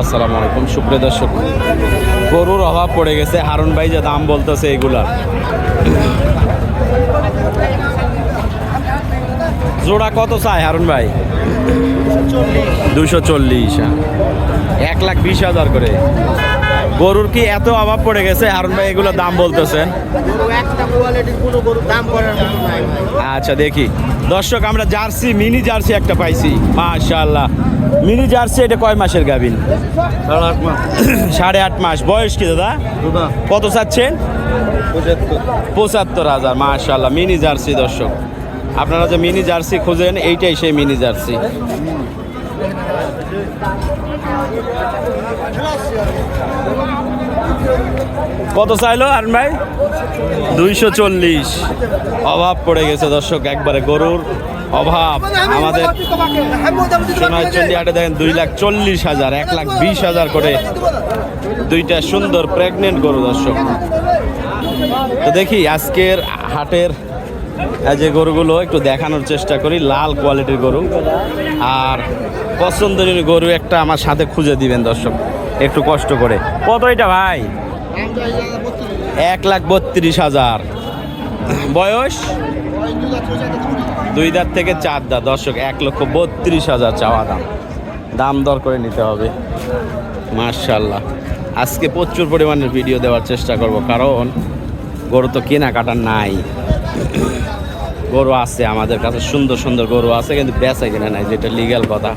আসসালামু আলাইকুম, সুপ্রিয় দর্শক। গরুর অভাব পড়ে গেছে। হারুন ভাই যে দাম বলতেছে এগুলার জোড়া কত চাই হারুন ভাই? দুশো চল্লিশ এক লাখ বিশ হাজার করে। গরুর কি এত অভাব পড়ে গেছে? হারুন ভাই এগুলোর দাম বলতেছেন। আচ্ছা দেখি। দর্শক, আমরা জার্সি, মিনি জার্সি একটা পাইছি। মাশাআল্লাহ। মিনি জার্সি এটা কয় মাসের গাবিন? সাড়ে আট মাস। বয়স কি দাদা? কত চাচ্ছেন? পঁচাত্তর। হাজার মাশাআল্লাহ মিনি জার্সি দর্শক। আপনারা যে মিনি জার্সি খুঁজেন এইটাই সেই মিনি জার্সি। কত চাইলো আর ভাই? দুইশো চল্লিশ। অভাব পড়ে গেছে দর্শক একবারে গরুর। অভাব। আমাদের সোনারচন্ডী হাটে দেখেন দুই লাখ চল্লিশ হাজার এক লাখ বিশ হাজার করে দুইটা সুন্দর প্রেগনেন্ট গরু দর্শক। তো দেখি আজকের হাটের যে গরুগুলো একটু দেখানোর চেষ্টা করি লাল কোয়ালিটির গরু। আর পছন্দনীয় গরু একটা আমার সাথে খুঁজে দিবেন দর্শক একটু কষ্ট করে। কত এটা ভাই? এক লাখ বত্রিশ হাজার। বয়স? দুই দাঁত থেকে চার দাঁত। দর্শক, এক লক্ষ বত্রিশ হাজার চাওয়া দাম। দাম দর করে নিতে হবে। মার্শাল্লাহ আজকে প্রচুর পরিমাণের ভিডিও দেওয়ার চেষ্টা করব, কারণ গরু তো কেনাকাটা নাই। গরু আছে আমাদের কাছে, সুন্দর সুন্দর গরু আছে, কিন্তু বেচা কিনা নাই, যেটা লিগ্যাল কথা।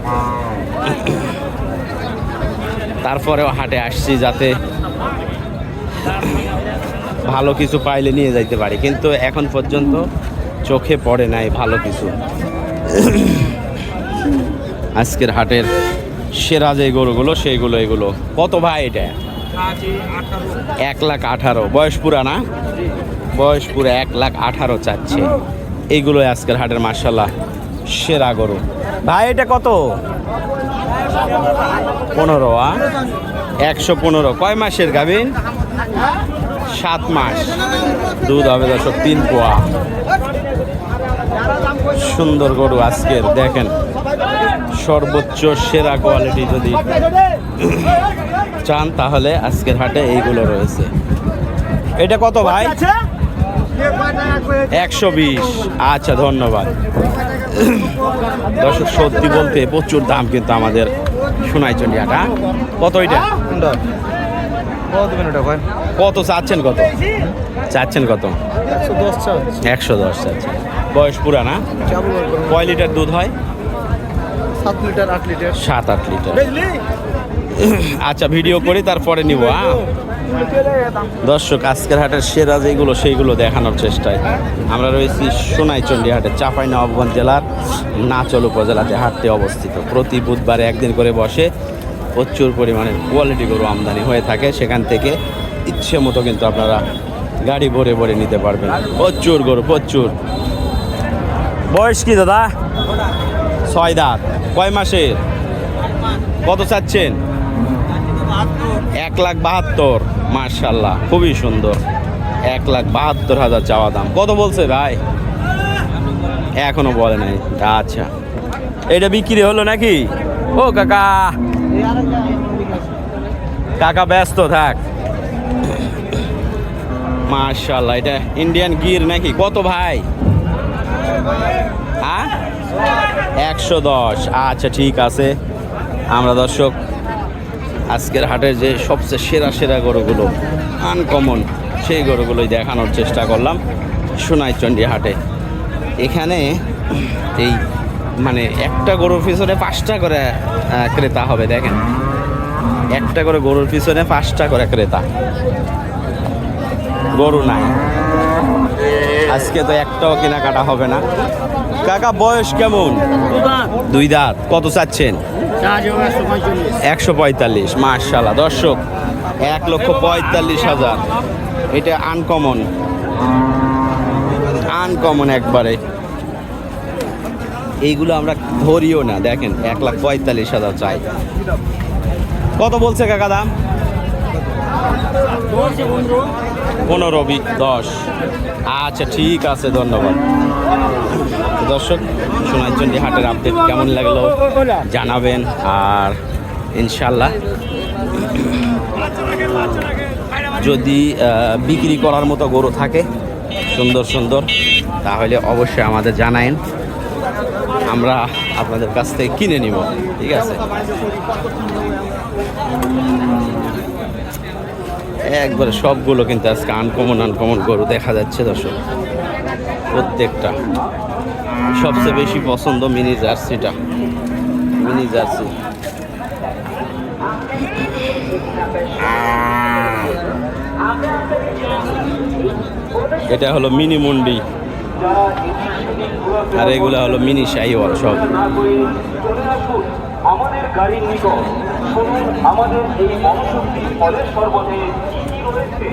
তারপরেও হাটে আসছি যাতে ভালো কিছু পাইলে নিয়ে যাইতে পারি। কিন্তু এখন পর্যন্ত চোখে পড়ে নাই ভালো কিছু। আজকের হাটের সেরা যে গরুগুলো, সেইগুলো এগুলো। কত ভাই এটা? এক লাখ আঠারো। বয়স পুরা না? বয়স পুরা এক লাখ আঠারো চাচ্ছে। এইগুলো আজকের হাটের মার্শাল্লাহ সেরা গরু। ভাই, এটা কত? পনেরো একশো পনেরো। কয় মাসের গাভিন? সাত মাস। দুধ হবে দর্শক তিন পোয়া। সুন্দর গরু আজকের, দেখেন। সর্বোচ্চ সেরা কোয়ালিটি যদি চান, তাহলে আজকের হাটে এইগুলো রয়েছে। এটা কত ভাই? একশো বিশ। আচ্ছা ধন্যবাদ। দর্শক, সত্যি বলতে প্রচুর দাম কিন্তু আমাদের সোনাই চন্ডিয়াটা কত এটা? কত চাচ্ছেন কত? চাচ্ছেন কত? একশো দশ চাচ্ছেন। বয়স পুরা না? কয় লিটার দুধ হয়? সাত লিটার আট লিটার। সাত আট লিটার। আচ্ছা ভিডিও করি তারপরে নিব হ্যাঁ দর্শক আজকের হাটের সেরা যেগুলো সেইগুলো দেখানোর চেষ্টায়। আমরা রয়েছি সোনাইচন্ডী হাটে চাপাই নবাবগঞ্জ জেলার নাচল উপজেলাতে হাটটি অবস্থিত। প্রতি বুধবারে একদিন করে বসে প্রচুর পরিমাণে কোয়ালিটি গরু আমদানি হয়ে থাকে। সেখান থেকে ইচ্ছে মতো কিন্তু আপনারা গাড়ি ভরে ভরে নিতে পারবেন। প্রচুর গরু, প্রচুর। বয়স কি দাদা? ছয় দাঁত। কয় মাসের? কত চাচ্ছেন? এক লাখ বাহাত্তর। মার্শাল্লাহ খুবই সুন্দর। এক লাখ বাহাত্তর হাজার চাওয়া দাম। কত বলছে ভাই? এখনও বলে নাই। আচ্ছা। এটা বিক্রি হলো নাকি? ও কাকা। কাকা ব্যস্ত থাক। মার্শাল্লাহ এটা ইন্ডিয়ান গির নাকি? কত ভাই? হ্যাঁ? একশো দশ। আচ্ছা ঠিক আছে। আমরা দর্শক, আজকের হাটের যে সবচেয়ে সেরা সেরা গরুগুলো আনকমন সেই গরুগুলোই দেখানোর চেষ্টা করলাম সোনাইচন্ডী হাটে। এখানে এই মানে একটা গরুর পিছনে পাঁচটা করে ক্রেতা হবে, দেখেন। একটা করে গরুর পিছনে পাঁচটা করে ক্রেতা। গরু নাই। আজকে তো একটাও কেনাকাটা হবে না। কাকা বয়স কেমন? দুই দাঁত। কত চাচ্ছেন? একশো পঁয়তাল্লিশ। মার্শাল্লাহ দর্শক এক লক্ষ পঁয়তাল্লিশ হাজার। এটা আনকমন আনকমন একবারে। এইগুলো আমরা ধরিও না। দেখেন এক লাখ পঁয়তাল্লিশ হাজার চাই। কত বলছে কাকা দাম? পনেরো বি- দশ। আচ্ছা ঠিক আছে, ধন্যবাদ। দর্শক সোনাইচন্ডী হাটের আপডেট কেমন লাগল জানাবেন, আর ইনশাল্লাহ যদি বিক্রি করার মতো গরু থাকে, সুন্দর সুন্দর, তাহলে অবশ্যই আমাদের জানায়েন। আমরা আপনাদের কাছ থেকে কিনে নিব, ঠিক আছে? একবারে সবগুলো কিন্তু আজকে আনকমন আনকমন গরু দেখা যাচ্ছে দর্শক। প্রত্যেকটা। সবচেয়ে বেশি পছন্দ মিনি জার্সিটা। Mini jersey. এটা হলো মিনি মুন্ডি। আর এগুলো হলো মিনি শাহিওয়াল সব। আমাদের গাড়ির নিকট। শুনুন আমাদের এই মহাশক্তি ফলের সর্বদে রয়েছে।